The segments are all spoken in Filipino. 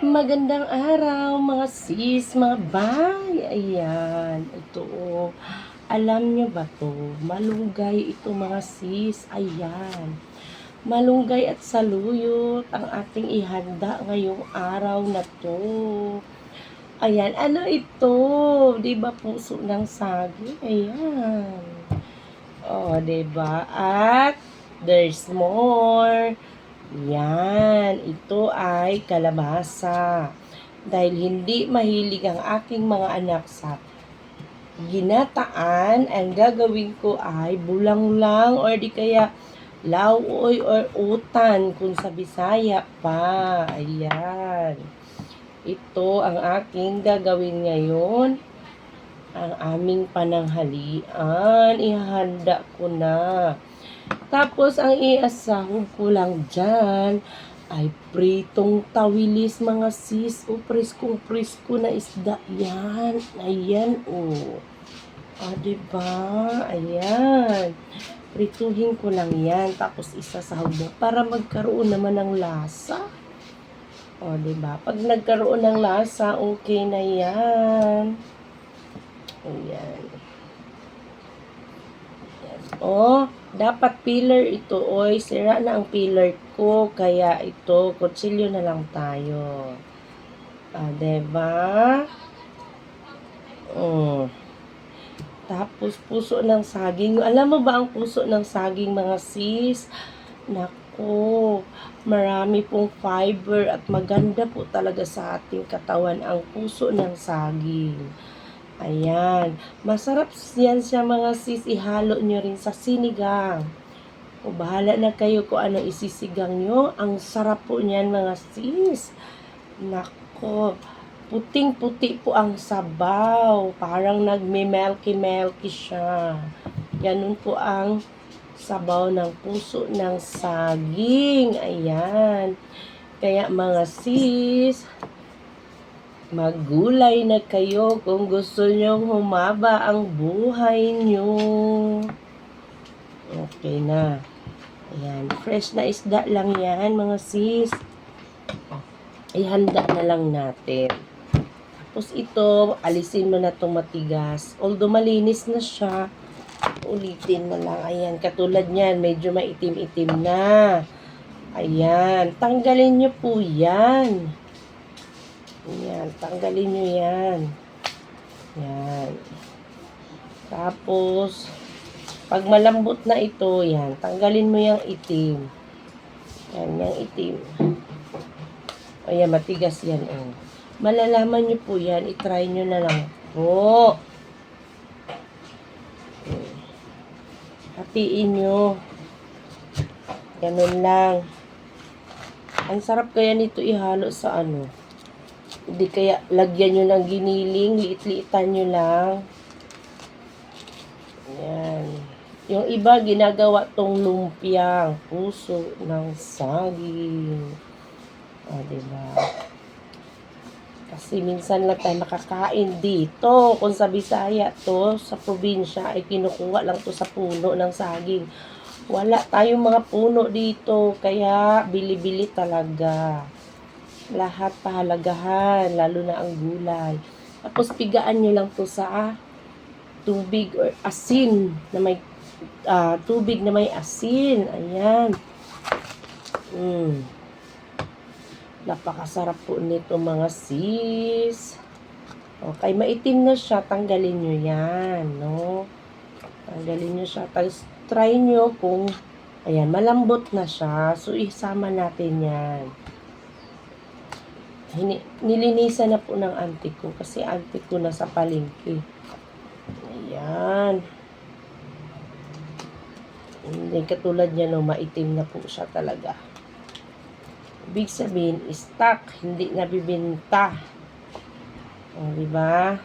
Magandang araw mga sis, mga bay. Ayan, ito oh. Alam nyo ba to? Malunggay ito mga sis. Ayan. Malunggay at saluyot ang ating ihanda ngayong araw na to. Ayan, ano ito? Di ba puso ng sagi? Ayan. Oh, di ba? At there's more. Yan, ito ay kalabasa. Dahil hindi mahilig ang aking mga anak sa ginataan, ang gagawin ko ay bulang lang or di kaya lauoy or utan kung sa Bisaya pa. Ayan. Ito ang aking gagawin ngayon. Ang aming pananghalian. Ihanda ko na. Tapos, ang iasahog ko lang dyan ay pritong tawilis mga sis o preskong presko na isda yan. Ayan o. Ah, diba? Ayan. Prituhin ko lang yan. Tapos isasahog mo para magkaroon naman ng lasa. O, diba? Pag nagkaroon ng lasa, okay na yan. Ayan. Ayan. O, dapat pillar ito. Oy, sira na ang pillar ko. Kaya ito, kutsilyo na lang tayo. Ah, diba? Mm. Tapos, puso ng saging. Alam mo ba ang puso ng saging, mga sis? Nako, marami pong fiber at maganda po talaga sa ating katawan ang puso ng saging. Ayan. Masarap yan siya mga sis. Ihalo nyo rin sa sinigang. O bahala na kayo kung ano isisigang nyo. Ang sarap po niyan mga sis. Nako. Puting-puti po ang sabaw. Parang nagme-melky-melky siya. Ganun po ang sabaw ng puso ng saging. Ayan. Kaya mga sis, Maggulay na kayo kung gusto nyong humaba ang buhay nyo. Okay na. Ayan. Fresh na isda lang yan, mga sis. Ihanda na lang natin. Tapos ito, alisin mo na itong matigas. Although malinis na siya, ulitin mo lang. Ayan, katulad niyan, medyo maitim-itim na. Ayan, tanggalin nyo po yan. Yan, tanggalin nyo yan. Yan. Tapos, pag malambot na ito, yan, tanggalin mo yung itim. Yan, yung itim. O yan, matigas yan. Oh. Malalaman nyo po yan, itry nyo na lang po. Hatiin nyo. Ganun lang. Ang sarap kaya nito ihalo sa ano hindi kaya lagyan nyo ng giniling, liit-liitan nyo lang. Yan. Yung iba, ginagawa tong lumpiang puso ng saging. O, ah, diba? Kasi minsan lang tayo makakain dito. Kung sa Bisaya to, sa probinsya, ay kinukuha lang to sa puno ng saging. Wala tayong mga puno dito, kaya bili-bili talaga lahat pahalagahan, lalo na ang gulay. Tapos pigaan nyo lang to sa tubig or asin na may uh, tubig na may asin. Ayan. Mm. Napakasarap po nito mga sis. Okay, maitim na siya. Tanggalin nyo yan, no? Tanggalin nyo siya. Tapos try nyo kung, ayan, malambot na siya. So, isama natin yan. Hini, nilinisan na po ng auntie ko kasi auntie ko na sa palengke. Ayan. Hindi katulad niya no, maitim na po siya talaga. Ibig sabihin, stock, hindi nabibenta. O, di ba?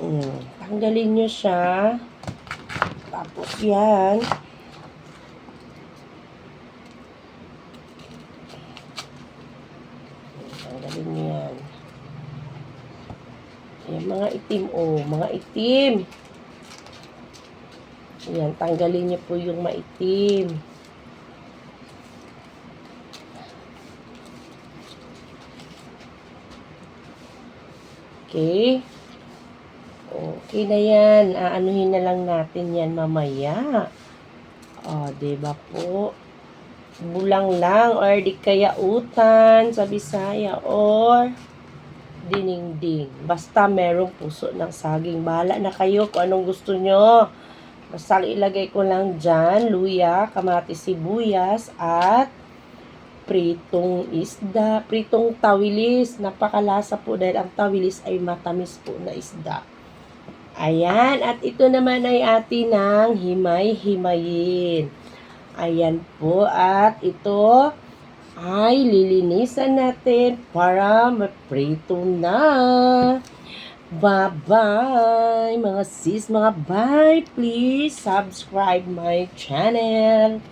Mm, tanggalin nyo siya. Tapos yan. itim, oh, mga itim. Ayan, tanggalin niyo po yung maitim. Okay. Okay na yan. Aanuhin na lang natin yan mamaya. O, oh, diba po? Bulang lang or di kaya utan sa Bisaya or diningding. Basta merong puso ng saging. Bahala na kayo kung anong gusto nyo. Basta ilagay ko lang dyan, luya, kamatis, sibuyas, at pritong isda, pritong tawilis. Napakalasa po dahil ang tawilis ay matamis po na isda. Ayan, at ito naman ay atin ng himay-himayin. Ayan po, at ito ay lilinisan natin para maprito na. Bye-bye, mga sis, mga bye. Please subscribe my channel.